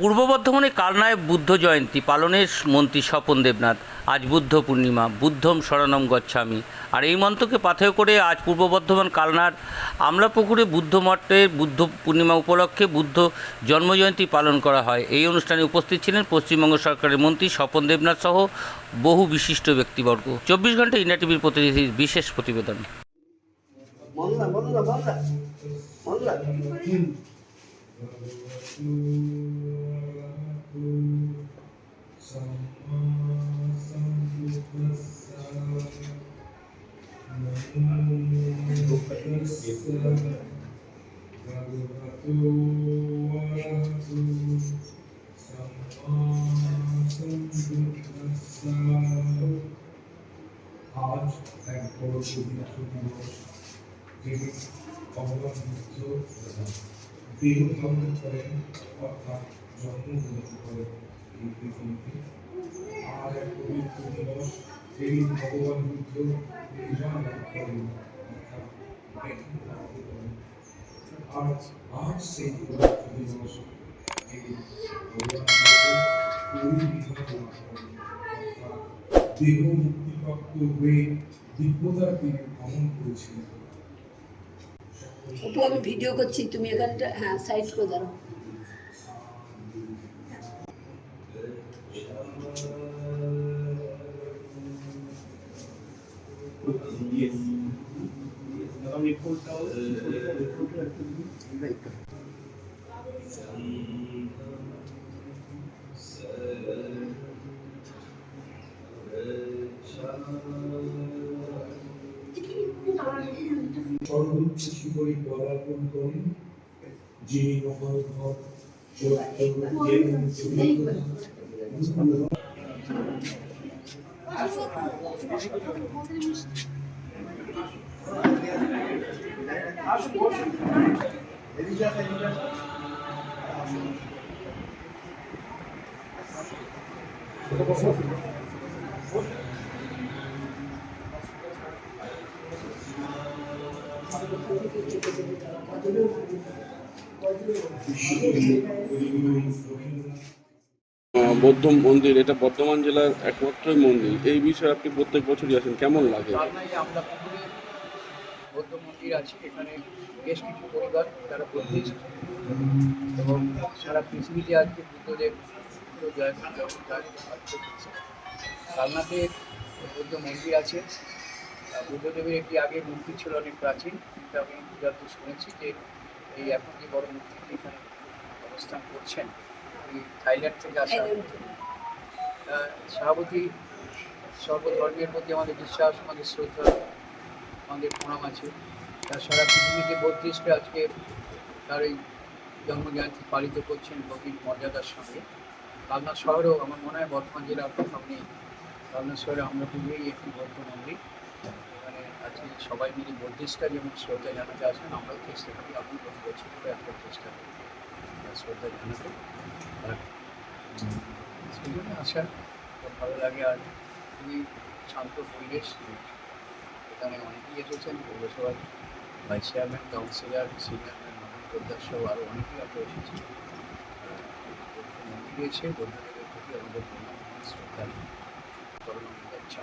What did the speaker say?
পূর্ব বর্ধমানে কালনায় বুদ্ধ জয়ন্তী পালনের মন্ত্রী স্বপন দেবনাথ। আজ বুদ্ধ পূর্ণিমা, বুদ্ধম শরণম গচ্ছামি। আর এই মন্ত্রকে পাথেয় করে আজ পূর্ব বর্ধমান কালনার আমলাপুকুরে বুদ্ধ মঠে বুদ্ধ পূর্ণিমা উপলক্ষে বুদ্ধ জন্মজয়ন্তী পালন করা হয়। এই অনুষ্ঠানে উপস্থিত ছিলেন পশ্চিমবঙ্গ সরকারের মন্ত্রী স্বপন দেবনাথ সহ বহু বিশিষ্ট ব্যক্তিবর্গ। চব্বিশ ঘণ্টা ইন্ডিয়া টিভির প্রতিনিধির বিশেষ প্রতিবেদন। আজ এক বড় পবিত্র দিবস যিনি বুদ্ধ দেহ করেন অর্থাৎ জন্মগ্রহণ করেন এই পৃথিবীতে, আর এক পবিত্র দিবস ভগবান বুদ্ধ নির্জন লাভ করেন করেন আজ আজ সেই পবিত্র দিবস ভগবান করেন দেহ মুক্তিপ্রাপ্ত হয়ে দিব্যতার দিকে ভ্রমণ করেছিলেন। অপু আমি ভিডিও করছি তুমি এখানটা হ্যাঁ সাইড করে দাঁড়াও। সর্বোচ্চ শিবরী পদার্পণ করেন যিনি মহানুভব সত্য জ্ঞান বৌদ্ধ মন্দির, এটা বর্ধমান জেলার একমাত্র মন্দির। এই বিষয়ে আপনি প্রত্যেক বছরই আসেন, কেমন লাগে? বৌদ্ধ মন্দির আছে, এখানে বেশ কিছু পরিবার তারা বুদ্ধিস্ট এবং সারা পৃথিবীতে আজকে বুদ্ধদেব কালনাতে বৌদ্ধ মন্দির আছে। বুদ্ধদেবের একটি আগে মূর্তি ছিল অনেক প্রাচীন। কিন্তু আমি যত শুনেছি যে এই এখন যে বড় মূর্তিটি এখানে অবস্থান করছেন এই থাইল্যান্ড থেকে আসা সভাপতি সর্বধর্মের প্রতি আমাদের বিশ্বাস আমাদের শ্রদ্ধা আমাদের প্রণাম আছে। তার সারা পৃথিবীতে বত্রিশটা আজকে তার এই জন্মজয়ন্তী পালিত করছেন গভীর মর্যাদার সঙ্গে। কালনা শহরেও আমার মনে হয় বর্ধমান জেলার কোথাও নেই কালনা শহরে আমরা পুজোই একটি বৌদ্ধ মন্দির এখানে আজকে সবাই মিলে বৌদ্ধিস্টটা যেমন শ্রদ্ধা জানাতে আসেন। আমরাও চেষ্টা করি আপনি প্রতি বছর করে একটা চেষ্টা করি। শ্রদ্ধা জানাতে সেই জন্য আসা খুব ভালো লাগে। আর খুবই শান্ত পরিবেশ। এখানে অনেকেই এসেছেন, পৌরসভার vice chairman, councillor, senior Manab Poddar সহ আরও অনেকেই আমরা এসেছি। মন্দিরে এসে বৌদ্ধদেবের প্রতি আমাদের প্রণাম শ্রদ্ধা করোনা ইচ্ছা